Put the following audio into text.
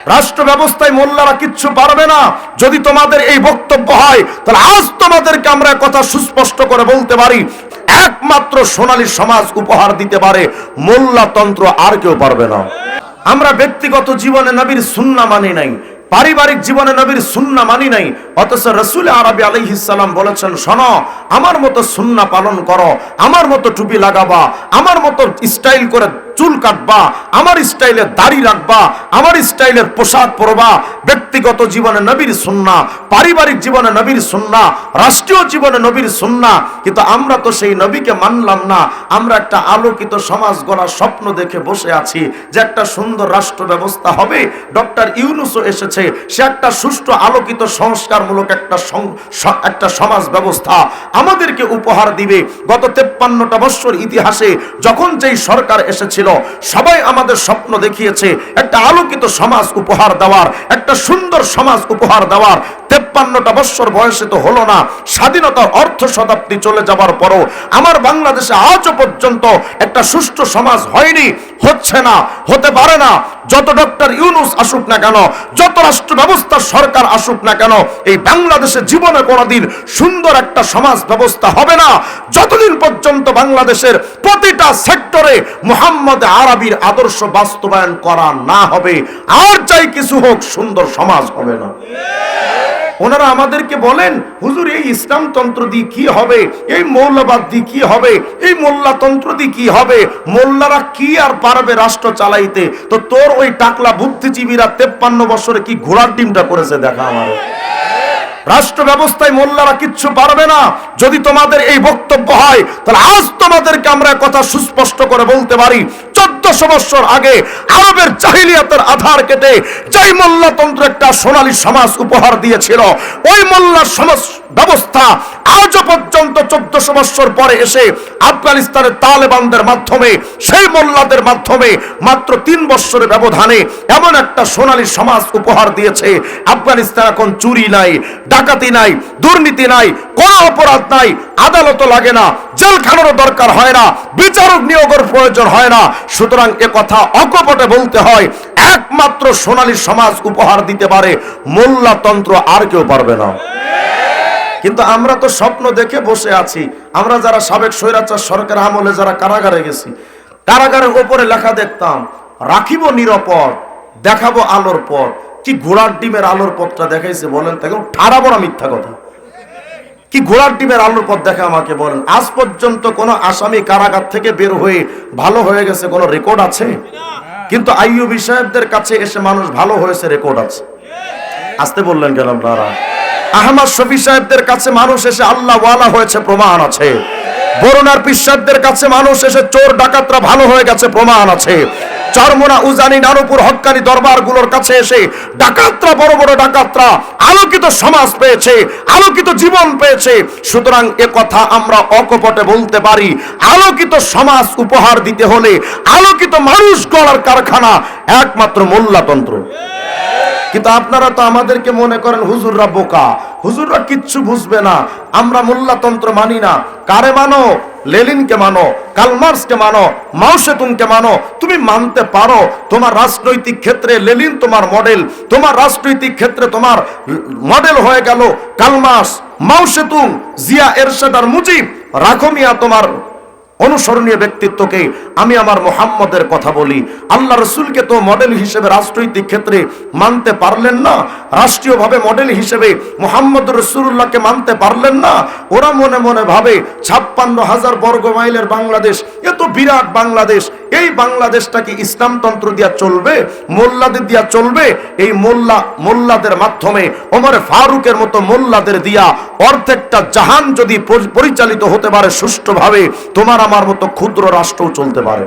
রাষ্ট্র ব্যবস্থায় মোল্লারা কিচ্ছু পারবে না। যদি তোমাদের এই বক্তব্য হয়, তাহলে আজ তোমাদেরকে আমরা কথা সুস্পষ্ট করে বলতে পারি, একমাত্র সোনালী সমাজ উপহার দিতে পারে মোল্লাতন্ত্র আর কেউ পারবে না। আমরা ব্যক্তিগত জীবনে নবীর সুন্না মানি নাই, পারিবারিক জীবনে নবীর সুন্না মানি নাই, অথচ রসুল আরবি আলাইহিসাল্লাম বলেছেন, শোনো, আমার মতো সুন্না পালন করো, আমার মতো টুপি লাগাবা, আমার মতো স্টাইল করে চুল কাটবা, আমার স্টাইলে দাড়ি রাখবা, আমার স্টাইলের পোশাক পরবা, ব্যক্তিগত জীবনে নবীর সুন্না পারিবারিক জীবনে নবীর সুন্না রাষ্ট্রীয় জীবনে নবীর সুন্না কিন্তু আমরা তো সেই নবীকে মানলাম না। আমরা একটা আলোকিত সমাজ গড়ার স্বপ্ন দেখে বসে আছি যে একটা সুন্দর রাষ্ট্র ব্যবস্থা হবে। ডক্টর ইউনুসও এসেছে, সে একটা সুষ্ঠু আলোকিত সংস্কারমূলক একটা একটা সমাজ ব্যবস্থা আমাদেরকে উপহার দিবে। গত তেপ্পান্নটা বৎসর ইতিহাসে যখন যেই সরকার এসেছিল সবাই আমাদের স্বপ্ন দেখিয়েছে, একটা আলোকিত সমাজ উপহার দেওয়ার, একটা সুন্দর সমাজ উপহার দেওয়ার। তেপ্পান্নটা বৎসর বয়সে তো হলো না, স্বাধীনতার অর্থ শতাব্দী চলে যাবার পরও আমার বাংলাদেশে আজও পর্যন্ত একটা সুষ্ঠু সমাজ হয়নি। হচ্ছে না, হতে পারে না। যত ডক্টর ইউনুস আসুক না কেন, যত রাষ্ট্র ব্যবস্থার সরকার আসুক না কেন, এই বাংলাদেশে জীবনে কোনোদিন সুন্দর একটা সমাজ ব্যবস্থা হবে না। যতদিন পর্যন্ত বাংলাদেশের প্রতিটা সেক্টরে মোহাম্মদ আরবির আদর্শ বাস্তবায়ন করা না হবে, আর চাই কিছু হোক সুন্দর সমাজ হবে না। ওনারা আমাদেরকে বলেন, হুজুর, এই ইসলামতন্ত্র দিয়ে কি হবে? এই মৌলবাদ দিয়ে কি হবে? এই মোল্লাতন্ত্র দিয়ে কি হবে? মোল্লারা কি আর পারবে রাষ্ট্র চালাইতে? তো তোর ওই টাকলা বুদ্ধিজীবীরা তেপ্পান্ন বছরে কি ঘোড়ার ডিমটা করেছে দেখা আমার। রাষ্ট্র ব্যবস্থায় মোল্লারা কিচ্ছু পারবে না। যদি তোমাদের এই বক্তব্য হয়, তাহলে আজ তোমাদেরকে আমরা কথা সুস্পষ্ট করে বলতে পারি। চোদ্দশো বৎসর আগে আরবের জাহিলিয়াতের আধার কেটে যেই মোল্লাতন্ত্র একটা সোনালী সমাজ উপহার দিয়েছিল, ওই মোল্লার সমাজ ব্যবস্থা আজও পর্যন্ত চোদ্দশো বৎসর পরে এসে আফগানিস্তানের তালেবানদের মাধ্যমে, সেই মোল্লাদের মাধ্যমে মাত্র তিন বৎসরের ব্যবধানে এমন একটা সোনালী সমাজ উপহার দিয়েছে। আফগানিস্তান এখন চুরি নাই, ডাকাতি নাই, দুর্নীতি নাই, কোনো অপরাধ নাই আদালত লাগে না, জেলখানারও দরকার হয় না, বিচারক নিয়োগের প্রয়োজন হয় না। সুতরাং এ কথা অকপটে বলতে হয়, একমাত্র সোনালী সমাজ উপহার দিতে পারে মোল্লাতন্ত্র আর কেউ পারবে না। কিন্তু আমরা তো স্বপ্ন দেখে বসে আছি। আমরা যারা সাবেক স্বৈরাচার সরকার আমলে যারা কারাগারে গেছি, কারাগারের ওপরে লেখা দেখতাম, রাখিব নিরাপদ, দেখাবো আলোর পথ। কি ঘোড়ার ডিমের আলোর পথটা দেখাইছে বলেন তাকে ঠাড়া বড় মিথ্যা কথা। কি ঘোড়ার ডিমের আলোর পথ দেখা আমাকে বলেন? আজ পর্যন্ত কোনো আসামি কারাগার থেকে বের হয়ে ভালো হয়ে গেছে, কোনো রেকর্ড আছে? কিন্তু আইয়ুবি সাহেবদের কাছে এসে মানুষ ভালো হয়েছে, রেকর্ড আছে। আসতে বললেন কেন আপনারা? আহমদ শফি সাহেবদের কাছে মানুষ এসে আল্লাহ ওয়ালা হয়েছে, প্রমাণ আছে। বরুণার পিসাবদের কাছে মানুষ এসে চোর ডাকাতরা ভালো হয়ে গেছে, প্রমাণ আছে। চরমোনা, উজানি, নানুপুর, হক্কানি দরবারগুলোর কাছে এসে ডাকাতরা, বড় বড় ডাকাতরা আলোকিত সমাজ পেয়েছে, আলোকিত জীবন পেয়েছে। সুতরাং এ কথা আমরা অকপটে বলতে পারি, আলোকিত সমাজ উপহার দিতে হলে আলোকিত মানুষ গড়ার কারখানা একমাত্র মোল্লাতন্ত্র। কিন্তু আপনারা তো আমাদেরকে মনে করেন হুজুররা বোকা। হুজুররা কিচ্ছু বুঝবে না। আমরা মোল্লাতন্ত্র মানি না। কারে মানো? লেলিনকে মানো, কালমার্সকে মানো, মাওসেতুনকে মানো। তুমি মানতে পারো, তোমার রাজনৈতিক ক্ষেত্রে লেলিন তোমার মডেল, তোমার রাজনৈতিক ক্ষেত্রে তোমার মডেল হয়ে গেল Karl Marx, Mao Tse Tung, Zia Ershad আর মুজিব। রাখো মিয়া তোমার অনুসরণীয় ব্যক্তিত্বকে আমি আমার মোহাম্মদের কথা বলি। আল্লাহ রসুলকে তো মডেল হিসেবে রাজনৈতিক ক্ষেত্রে মানতে পারলেন না, রাষ্ট্রীয়ভাবে মডেল হিসেবে মোহাম্মদ রসুল্লাহকে মানতে পারলেন না। ওরা মনে মনে ভাবে, ছাপ্পান্ন হাজার বর্গ মাইলের বাংলাদেশ, এ তো বিরাট বাংলাদেশ। এই বাংলাদেশটাকে ইসলামতন্ত্র দিয়া চলবে, মোল্লাদের দিয়া চলবে? এই মোল্লা, মোল্লাদের মাধ্যমে ওমর ফারুকের মতো মোল্লাদের দিয়া অর্ধেকটা জাহান যদি পরিচালিত হতে পারে সুষ্ঠুভাবে, তোমার আমার মতো ক্ষুদ্র রাষ্ট্রও চলতে পারে।